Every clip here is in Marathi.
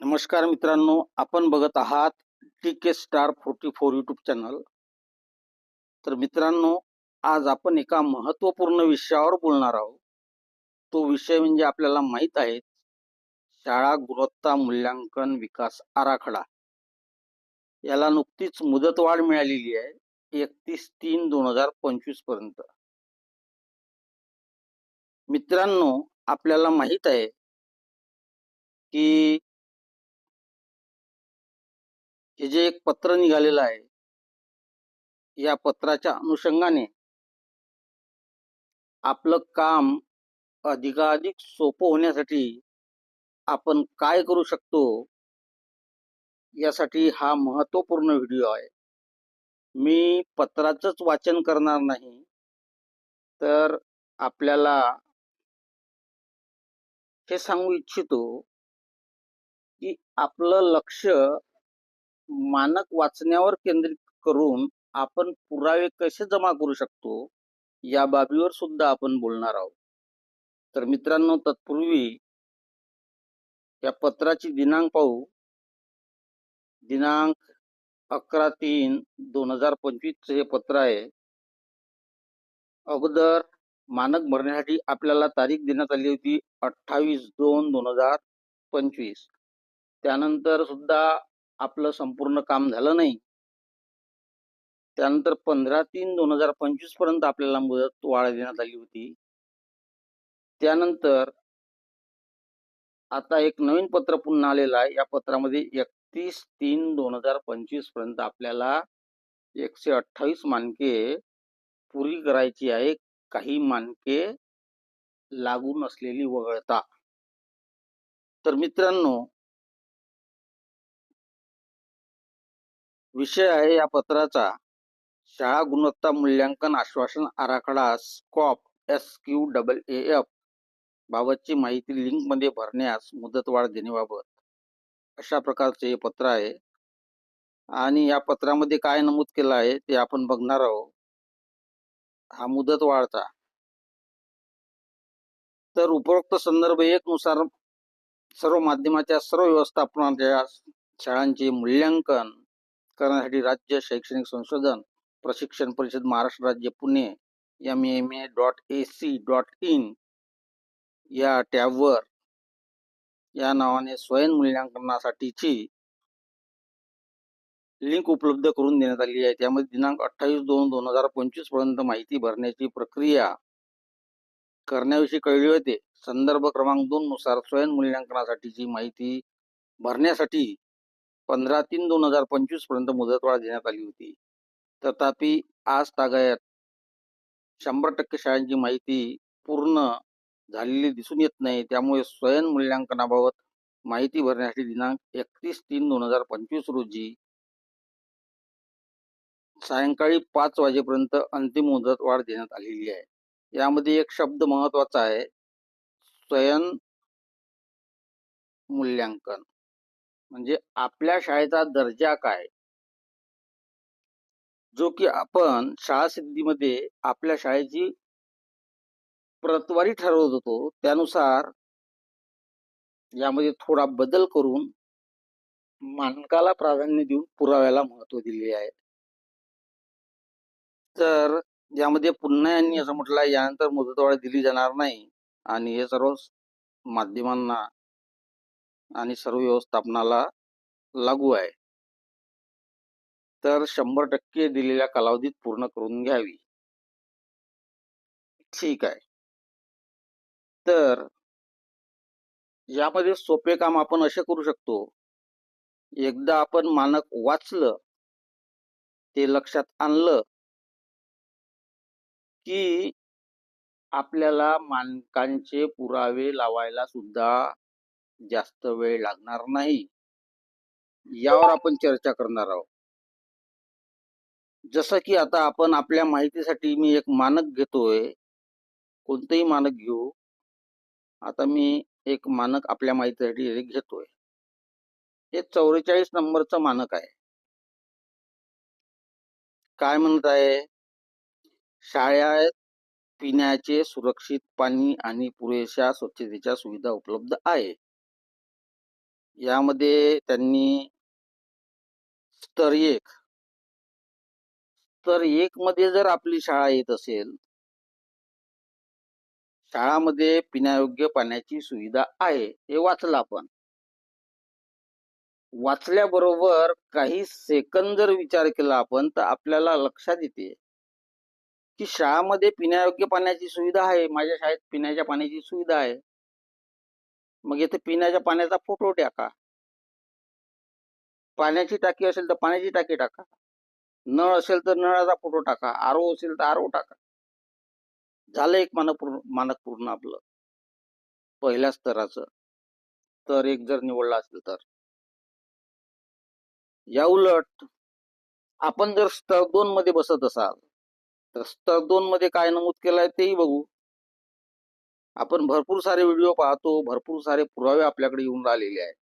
नमस्कार मित्रांनो आपण बघत आहात T K star forty four YouTube channel तर मित्रांनो आज आपण एका महत्त्वपूर्ण विषयावर बोलणार आहोत. तो विषय म्हणजे आपल्याला माहीत आहे शाळा गुणवत्ता मूल्यांकन विकास आराखडा. याला नुकतीच मुदतवाढ मिळालेली आहे एकतीस तीन दोन हजार पंचवीसपर्यंत. मित्रांनो आपल्याला माहीत आहे की हे जे एक पत्र निघालेलं आहे या पत्राच्या अनुषंगाने आपलं काम अधिकाधिक सोपं होण्यासाठी आपण काय करू शकतो यासाठी हा महत्त्वपूर्ण व्हिडिओ आहे. मी पत्राचंच वाचन करणार नाही तर आपल्याला हे सांगू इच्छितो की आपलं लक्ष मानक वाचण्यावर केंद्रित करून आपण पुरावे कसे जमा करू शकतो या बाबीवर सुद्धा आपण बोलणार आहोत. तर मित्रांनो तत्पूर्वी या पत्राची दिनांक पाहू. दिनांक अकरा तीन दोन हजार पंचवीस हे पत्र आहे. अगोदर मानक भरण्यासाठी आपल्याला तारीख देण्यात आली होती अठ्ठावीस दोन दोन हजार पंचवीस. त्यानंतर सुद्धा आपलं संपूर्ण काम झालं नाही. त्यानंतर पंधरा तीन दोन हजार पंचवीसपर्यंत आपल्याला मुदत वाढ देण्यात आली होती. त्यानंतर आता एक नवीन पत्र पुन्हा आलेलं आहे. या पत्रामध्ये एकतीस तीन दोन हजार पंचवीसपर्यंत आपल्याला एकशे अठ्ठावीस मानके पुरी करायची आहे. काही मानके लागू नसलेली वगळता. तर मित्रांनो विषय आहे या पत्राचा. शाळा गुणवत्ता मूल्यांकन आश्वासन आराखडा scope S Q double A F बाबतची माहिती लिंकमध्ये भरण्यास मुदतवाढ देण्याबाबत. अशा प्रकारचे हे पत्र आहे. आणि या पत्रामध्ये काय नमूद केलं आहे ते आपण बघणार आहोत. हा मुदतवाढचा तर उपरोक्त संदर्भ एक नुसार सर्व माध्यमाच्या सर्व व्यवस्थापनाच्या शाळांचे मूल्यांकन करण्यासाठी राज्य शैक्षणिक संशोधन प्रशिक्षण परिषद महाराष्ट्र राज्य Pune M M A dot A C dot in या टॅबवर या नावाने स्वयं मूल्यांकनासाठीची लिंक उपलब्ध करून देण्यात आली आहे. त्यामध्ये दिनांक अठ्ठावीस दोन दोन हजार पंचवीसपर्यंत माहिती भरण्याची प्रक्रिया करण्याविषयी कळले होते. संदर्भ क्रमांक दोन नुसार स्वयं मूल्यांकनासाठीची माहिती भरण्यासाठी पंधरा तीन दोन हजार पंचवीसपर्यंत मुदतवाढ देण्यात आली होती. तथापि आज तागायत शंभर टक्के शाळांची माहिती पूर्ण झालेली दिसून येत नाही. त्यामुळे स्वयं मूल्यांकनाबाबत माहिती भरण्यासाठी दिनांक एकतीस तीन दोन हजार पंचवीस रोजी सायंकाळी पाच वाजेपर्यंत अंतिम मुदत वाढ देण्यात आलेली आहे. यामध्ये एक शब्द महत्त्वाचा आहे. स्वयं मूल्यांकन. म्हणजे आपल्या शाळेचा दर्जा काय? जो की आपण शाळा सिद्धीमध्ये आपल्या शाळेची प्रतवारी ठरवत होतो त्यानुसार यामध्ये थोडा बदल करून मानकाला प्राधान्य देऊन पुराव्याला महत्त्व दिले आहे. तर यामध्ये पुन्हा यांनी असं म्हटलं यानंतर मुदतवाढ दिली जाणार नाही. आणि हे सर्व माध्यमांना आणि सर्व व्यवस्थापनाला लागू आहे. तर शंभर टक्के दिलेल्या कालावधीत पूर्ण करून घ्यावी. ठीक आहे. तर यामध्ये सोपे काम आपण असे करू शकतो. एकदा आपण मानक वाचलं ते लक्षात आणलं की आपल्याला मानकांचे पुरावे लावायला सुद्धा जास्त वेळ लागणार नाही. यावर आपण चर्चा करणार आहोत. जसं की आता आपण आपल्या माहितीसाठी मी एक मानक घेतोय. कोणतंही मानक घेऊ. आता मी एक मानक आपल्या माहितीसाठी घेतोय. हे चौवेचाळीस नंबरचं मानक आहे. काय म्हणत आहे? शाळेत पिण्याचे सुरक्षित पाणी आणि पुरेशा स्वच्छतेच्या सुविधा उपलब्ध आहे. यामध्ये त्यांनी स्तर एक. स्तर एक मध्ये जर आपली शाळा येत असेल. शाळामध्ये पिण्यायोग्य पाण्याची सुविधा आहे हे वाचलं आपण. वाचल्याबरोबर काही सेकंद जर विचार केला आपण तर आपल्याला लक्षात येते की शाळामध्ये पिण्यायोग्य पाण्याची सुविधा आहे माझ्या शाळेत पिण्याच्या पाण्याची सुविधा आहे. मग येथे पिण्याच्या पाण्याचा फोटो टाका. पाण्याची टाकी असेल तर पाण्याची टाकी टाका. नळ असेल तर नळाचा फोटो टाका. आरो असेल तर आरो टाका. झालं एक मानक पूर्ण मानक पूर्ण आपलं. पहिल्या स्तराचं. तर एक जर निवडला असेल तर. या उलट आपण जर स्तर दोन मध्ये बसत असाल तर स्तर दोन मध्ये काय नमूद केलंय तेही बघू. आपण भरपूर सारे व्हिडिओ पाहतो भरपूर सारे पुरावे आपल्याकडे येऊन राहिलेले आहे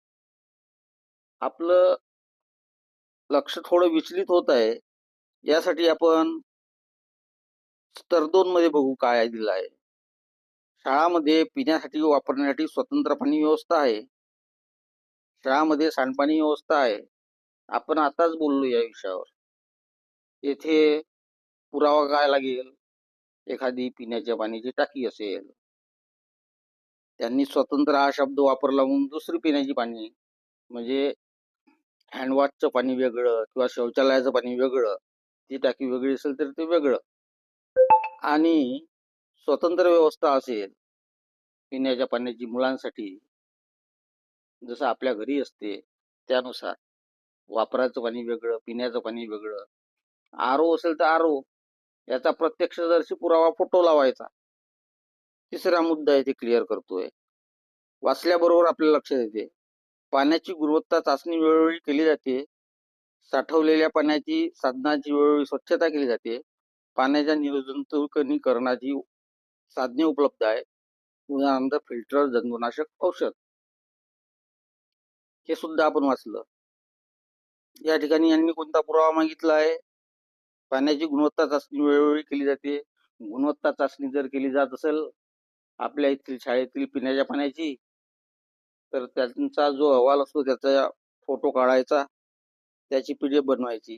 आपलं लक्ष थोडं विचलित होत आहे. यासाठी आपण स्तर दोन मध्ये बघू काय दिलं आहे. शाळामध्ये पिण्यासाठी वापरण्यासाठी स्वतंत्र पाणी व्यवस्था आहे. शाळामध्ये सांडपाणी व्यवस्था आहे. आपण आताच बोललो या विषयावर. येथे पुरावा काय लागेल? एखादी पिण्याच्या पाण्याची टाकी असेल त्यांनी स्वतंत्र हा शब्द वापरला म्हणून दुसरी पिण्याची पाणी. म्हणजे हँडवॉशचं पाणी वेगळं किंवा शौचालयाचं पाणी वेगळं ती टाकी वेगळी असेल तर ते वेगळं. आणि स्वतंत्र व्यवस्था असेल पिण्याच्या पाण्याची मुलांसाठी जसं आपल्या घरी असते त्यानुसार वापराचं पाणी वेगळं पिण्याचं पाणी वेगळं. आरो असेल तर आरो याचा प्रत्यक्षदर्शी पुरावा फोटो लावायचा. तिसरा मुद्दा आहे ते क्लिअर करतोय. वाचल्याबरोबर आपल्या लक्षात येते. पाण्याची गुणवत्ता चाचणी वेळोवेळी केली जाते. साठवलेल्या पाण्याची साधनाची वेळोवेळी स्वच्छता केली जाते. पाण्याच्या निर्जंतुकीकरणाची साधने उपलब्ध आहे उदाहरणार्थ फिल्टर जंतुनाशक औषध. हे सुद्धा आपण वाचलं. या ठिकाणी यांनी कोणता पुरावा मागितला आहे? पाण्याची गुणवत्ता चाचणी वेळोवेळी केली जाते. गुणवत्ता चाचणी जर केली जात असेल आपल्या येथील शाळेतील पिण्याच्या पाण्याची. तर त्यांचा जो अहवाल असतो त्याचा फोटो काढायचा. त्याची पी डी एफ बनवायची.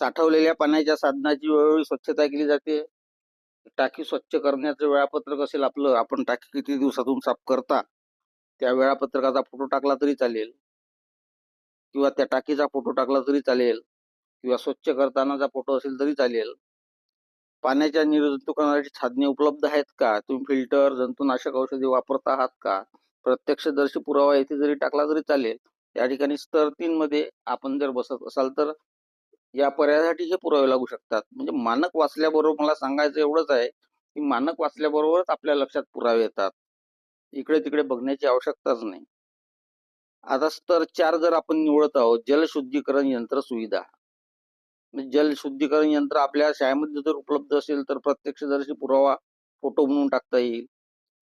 साठवलेल्या पाण्याच्या साधनाची वेळोवेळी स्वच्छता केली जाते. टाकी स्वच्छ करण्याचं वेळापत्रक असेल आपलं आपण टाकी किती दिवसातून साफ करता त्या वेळापत्रकाचा फोटो टाकला तरी चालेल. किंवा त्या टाकीचा फोटो टाकला तरी चालेल. किंवा स्वच्छ करतानाचा फोटो असेल तरी चालेल. पाण्याच्या निर्जंतुकरणाची साधने उपलब्ध आहेत का? तुम्ही फिल्टर जंतुनाशक औषधे वापरत आहात का? प्रत्यक्षदर्शी पुरावा येथे जरी टाकला तरी चालेल. या ठिकाणी स्तर तीन मध्ये आपण जर बसत असाल तर या पर्यायासाठी हे पुरावे लागू शकतात. म्हणजे मानक वाचल्याबरोबर मला सांगायचं एवढंच आहे की मानक वाचल्याबरोबरच आपल्या लक्षात पुरावे येतात. इकडे तिकडे बघण्याची आवश्यकताच नाही. आता स्तर चार जर आपण निवडत आहोत जलशुद्धीकरण यंत्र सुविधा. म्हणजे जल शुद्धीकरण यंत्र आपल्या शाळेमध्ये जर उपलब्ध असेल तर प्रत्यक्षदर्शी पुरावा फोटो म्हणून टाकता येईल.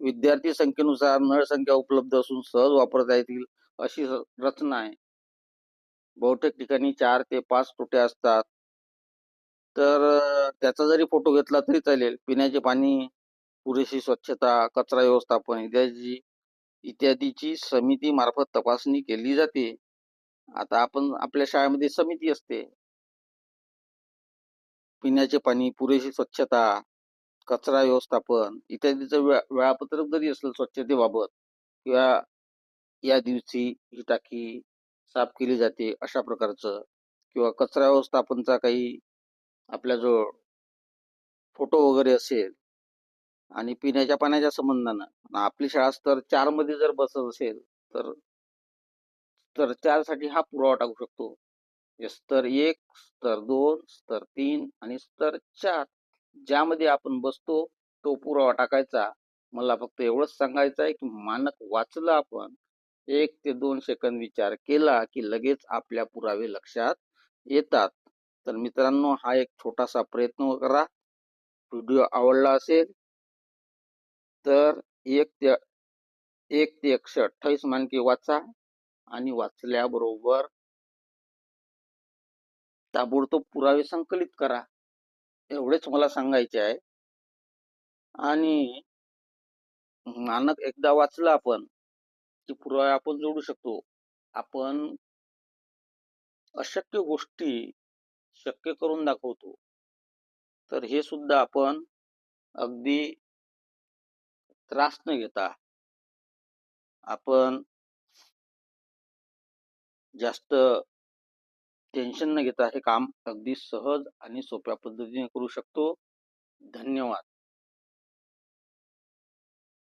विद्यार्थी संख्येनुसार नळ संख्या उपलब्ध असून सहज वापरता येतील अशी रचना आहे. बहुतेक ठिकाणी चार ते पाच तुटे असतात. तर त्याचा जरी फोटो घेतला तरी चालेल. पिण्याचे पाणी पुरेशी स्वच्छता कचरा व्यवस्थापन इत्यादी इत्यादीची समिती मार्फत तपासणी केली जाते. आता आपण आपल्या शाळेमध्ये समिती असते. पिण्याचे पाणी पुरेशी स्वच्छता कचरा व्यवस्थापन इत्यादीचं वेळापत्रक जरी असलं स्वच्छतेबाबत किंवा या दिवशी ही टाकी साफ केली जाते अशा प्रकारचं किंवा कचरा व्यवस्थापनचा काही आपल्याजवळ फोटो वगैरे असेल आणि पिण्याच्या पाण्याच्या संबंधानं आपली शाळा स्तर चारमध्ये जर बसत असेल तर तर चारसाठी हा पुरावा टाकू शकतो. म्हणजे स्तर एक स्तर दोन स्तर तीन आणि स्तर चार. ज्यामध्ये आपण बसतो तो पुरावा टाकायचा. मला फक्त एवढंच सांगायचं आहे की मानक वाचलं आपण एक ते दोन सेकंद विचार केला की लगेच आपल्या पुरावे लक्षात येतात. तर मित्रांनो हा एक छोटासा प्रयत्न करा. व्हिडिओ आवडला असेल तर एक ते एक ते एकशे अठ्ठावीस मानके वाचा आणि वाचल्याबरोबर ताबडतोब पुरावे संकलित करा. एवढेच मला सांगायचे आहे. आणि मानक एकदा वाचलं आपण की पुरावे आपण जोडू शकतो. आपण अशक्य गोष्टी शक्य करून दाखवतो. तर हे सुद्धा आपण अगदी त्रास न घेता आपण जास्त टेन्शन न घेता हे काम अगदी सहज आणि सोप्या पद्धतीने करू शकतो. धन्यवाद.